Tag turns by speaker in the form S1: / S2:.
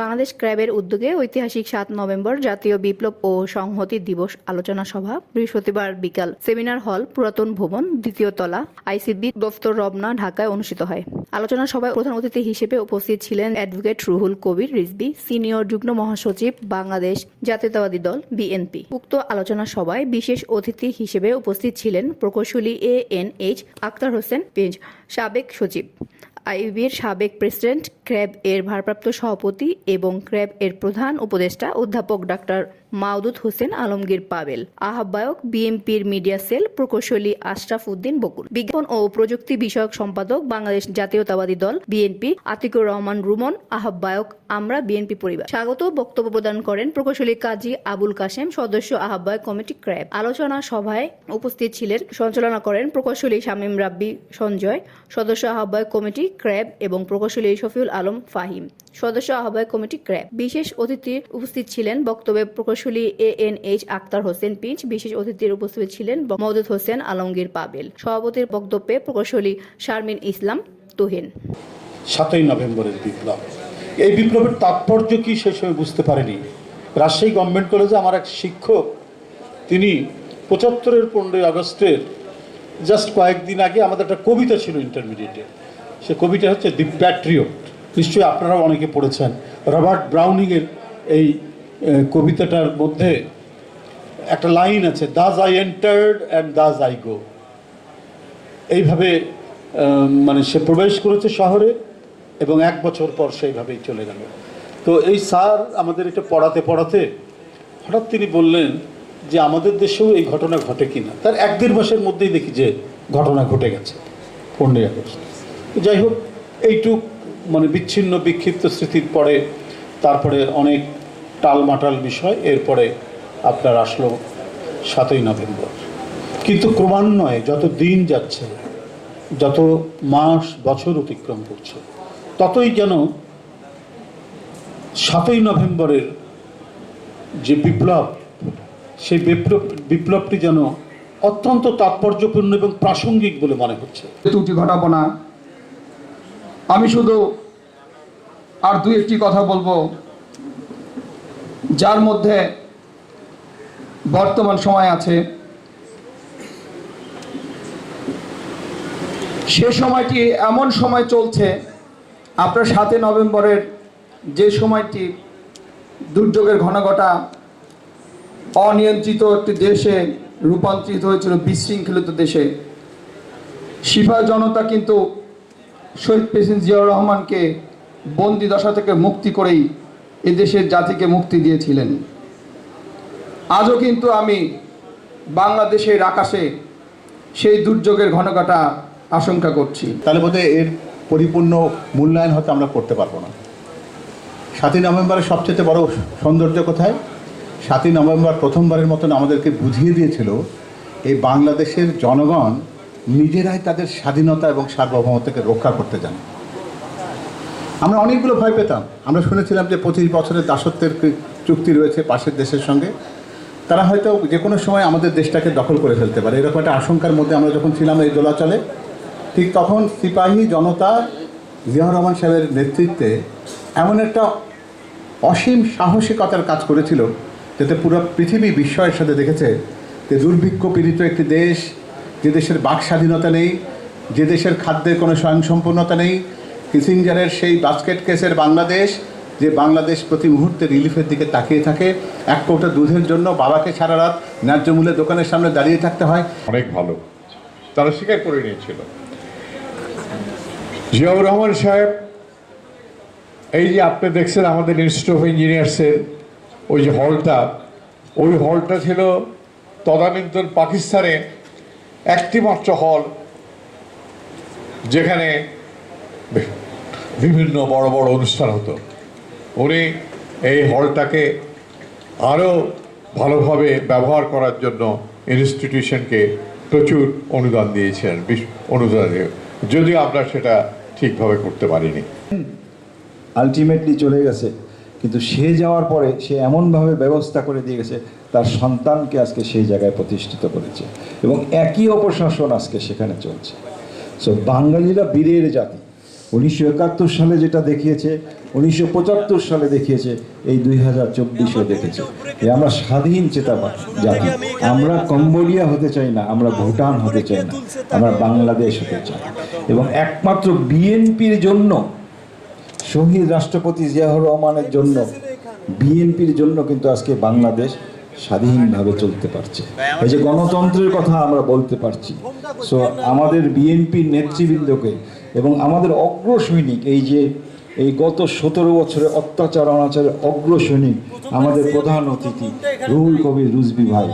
S1: বাংলাদেশ ক্র্যাবের উদ্যোগে ঐতিহাসিক সাত নভেম্বর জাতীয় বিপ্লব ও সংহতি দিবস আলোচনা সভা, বৃহস্পতিবার বিকাল সেমিনার হল, পুরাতন ভবন, দ্বিতীয় তলা আইসিবি দফতর রবনা ঢাকায় অনুষ্ঠিত হয়। আলোচনা সভায় প্রধান অতিথি হিসেবে উপস্থিত ছিলেন অ্যাডভোকেট রুহুল কবির রিজবি সিনিয়র যুগ্ম মহাসচিব বাংলাদেশ জাতীয়তাবাদী দল, বিএনপি। উক্ত আলোচনা সভায় বিশেষ অতিথি হিসেবে উপস্থিত ছিলেন প্রকৌশলী A N H Akhtar Hossain পেঞ্জ সাবেক সচিব। আইবির সাবেক প্রেসিডেন্ট ক্র্যাব এর ভারপ্রাপ্ত সভাপতি এবং ক্র্যাব এর প্রধান উপদেষ্টা অধ্যাপক ডাক্তার মাওদুদ হোসেন আলমগীর পাবেল। আহ্বায়ক বিএনপির মিডিয়া সেল প্রকৌশলী আশরাফ উদ্দিন বকুল। বিজ্ঞাপন ও প্রযুক্তি বিষয়ক সম্পাদক বাংলাদেশ জাতীয়তাবাদী দল বিএনপি আতিকুর রহমান রুমন, আহ্বায়ক আমরা বিএনপি পরিবার। স্বাগত, বক্তব্য প্রদান করেন প্রকৌশলী কাজী আবুল কাশেম, সদস্য আহ্বায়ক কমিটি ক্র্যাব। আলোচনা সভায় উপস্থিত ছিলেন, সঞ্চালনা করেন প্রকৌশলী শামীম রাব্বি সঞ্জয়, সদস্য আহ্বায়ক কমিটি ক্র্যাব এবং প্রকৌশলী শফিউল আলম ফাহিম। সদস্য আহ্বায়ক কমিটি ক্র্যাব। বিশেষ অতিথি উপস্থিত ছিলেন বক্তব্যে প্রকৌশলী A N H Akhtar Hossain pinch, বিশেষ অতিথির উপস্থিত ছিলেন মওদুদ হোসেন আলমগীর পাবেল। সভাপতির বক্তব্যে প্রকৌশলী শারমিন ইসলাম তুহিন।
S2: সাতই নভেম্বরের বিপ্লব। এই বিপ্লবের তাৎপর্য কি সে সময় বুঝতে পারেনি। রাজশাহী গভর্নমেন্ট কলেজে আমার এক শিক্ষক, তিনি পঁচাত্তরের পনেরোই আগস্টের জাস্ট কয়েকদিন আগে আমাদের একটা কবিতা ছিল ইন্টারমিডিয়েটে। সে কবিতা হচ্ছে দি প্যাট্রিয়ট। নিশ্চয়ই আপনারাও অনেকে পড়েছেন। রবার্ট ব্রাউনিংয়ের এই কবিতাটার মধ্যে একটা লাইন আছে thus I entered and thus I go এইভাবে মানে সে প্রবেশ করেছে শহরে এবং এক বছর পর সেইভাবেই চলে গেল। তো এই স্যার আমাদের এটা পড়াতে পড়াতে হঠাৎ তিনি বললেন যে, আমাদের দেশেও এই ঘটনা ঘটে কিনা? তার এক দেড় মাসের মধ্যেই দেখি যে ঘটনা ঘটে গেছে, পনেরোই আগস্ট। যাই হোক, এইটুক মানে বিচ্ছিন্ন বিক্ষিপ্ত স্মৃতির পরে তারপরে অনেক টালমাটাল বিষয়, এরপরে আপনার আসলো সাতই নভেম্বর। কিন্তু ক্রমান্বয়ে যত দিন যাচ্ছে, যত মাস, বছর অতিক্রম করছে, ততই যেন সাতই নভেম্বরের যে বিপ্লব, সেই বিপ্লব, বিপ্লবটি যেন অত্যন্ত তাৎপর্যপূর্ণ এবং প্রাসঙ্গিক বলে মনে হচ্ছে।
S3: ত্রুটি ঘটাবো না আমি শুধু আর দু একটি কথা বলব। যার মধ্যে বর্তমান সময় আছে, সে সময়টি এমন সময় চলছে, আপনার সাতই নভেম্বরের যে সময়টি দুর্যোগের ঘনঘটা, অনিয়ন্ত্রিত একটি দেশে রূপান্তরিত হয়েছিল, বিশৃঙ্খলিত দেশে। শিফা জনতা কিন্তু শহীদ প্রেসিডেন্ট জিয়াউর রহমানকে বন্দি দশা থেকে মুক্তি করেই এদেশের জাতিকে মুক্তি দিয়েছিলেন। আজও কিন্তু আমি বাংলাদেশের আকাশে সেই দুর্যোগের ঘনঘটা আশঙ্কা করছি।
S4: তাহলে বোধহয় এর পরিপূর্ণ মূল্যায়ন হয়তো আমরা করতে পারব না। সাতই নভেম্বরের সবচেয়ে বড় সৌন্দর্য কোথায়? সাতই নভেম্বর প্রথমবারের মতন আমাদেরকে বুঝিয়ে দিয়েছিল, এই বাংলাদেশের জনগণ নিজেরাই তাদের স্বাধীনতা এবং সার্বভৌমত্বকে রক্ষা করতে জানে। আমরা অনেকগুলো ভয় পেতাম। আমরা শুনেছিলাম যে পঁচিশ বছরের দাসত্বের চুক্তি রয়েছে পাশের দেশের সঙ্গে। তারা হয়তো যে কোনো সময় আমাদের দেশটাকে দখল করে ফেলতে পারে। এরকম একটা আশঙ্কার মধ্যে আমরা যখন ছিলাম এই দোলাচলে, ঠিক তখন সিপাহী জনতা জিয়াউর রহমান সাহেবের নেতৃত্বে এমন একটা অসীম সাহসিকতার কাজ করেছিল যাতে পুরো পৃথিবী বিস্ময়ের সাথে দেখেছে যে দুর্ভিক্ষ পীড়িত একটি দেশ, যে দেশের বাক স্বাধীনতা নেই, যে দেশের খাদ্যের কোনো স্বয়ংসম্পূর্ণতা নেই কিসিঞ্জারের সেই বাস্কেট কেসের বাংলাদেশ, যে বাংলাদেশ প্রতি মুহূর্তে রিলিফের দিকে তাকিয়ে থাকে, এক কৌটা দুধের জন্য বাবাকে সারা রাত ন্যায্য মূল্যে দোকানের সামনে দাঁড়িয়ে থাকতে হয়।
S5: অনেক ভালো। তারা স্বীকার করে নিয়েছিল। জিয়াউর রহমান সাহেব, এই যে আপনি দেখছেন আমাদের ইনস্টিটিউট অফ ইঞ্জিনিয়ার্সের ওই যে হলটা, ওই হলটা ছিল তদানীন্তন পাকিস্তানে একটি মাত্র হল, যেখানে বিভিন্ন বড় বড় অনুষ্ঠান হতো। উনি এই হলটাকে আরও ভালোভাবে ব্যবহার করার জন্য ইনস্টিটিউশনকে প্রচুর অনুদান দিয়েছেন অনুদান যদিও আমরা সেটা ঠিকভাবে করতে পারিনি।
S6: আলটিমেটলি চলে গেছে। কিন্তু সে যাওয়ার পরে সে এমনভাবে ব্যবস্থা করে দিয়ে গেছে, তার সন্তানকে আজকে সেই জায়গায় প্রতিষ্ঠিত করেছে। এবং একই অপশাসন আজকে সেখানে চলছে। সো বাঙালিরা বীরের জাতি। উনিশশো একাত্তর সালে যেটা দেখিয়েছে উনিশশো পঁচাত্তর সালে দেখিয়েছে এই দুই হাজার চব্বিশেও দেখেছে। যে আমরা স্বাধীন চেতাবাদ জাতি আমরা কম্বোডিয়া হতে চাই না আমরা ভুটান হতে চাই না আমরা বাংলাদেশ হতে চাই এবং একমাত্র বিএনপির জন্য শহীদ রাষ্ট্রপতি জিয়াউর রহমানের জন্য বিএনপির জন্য কিন্তু আজকে বাংলাদেশ স্বাধীনভাবে চলতে পারছে। এই যে গণতন্ত্রের কথা আমরা বলতে পারছি। সো আমাদের বিএনপির নেতৃবৃন্দকে এবং আমাদের অগ্রসৈনিক এই যে এই গত সতেরো বছরে অত্যাচার অনাচারের অগ্রসৈনিক আমাদের প্রধান অতিথি রুহুল কবির রুজবি ভাই।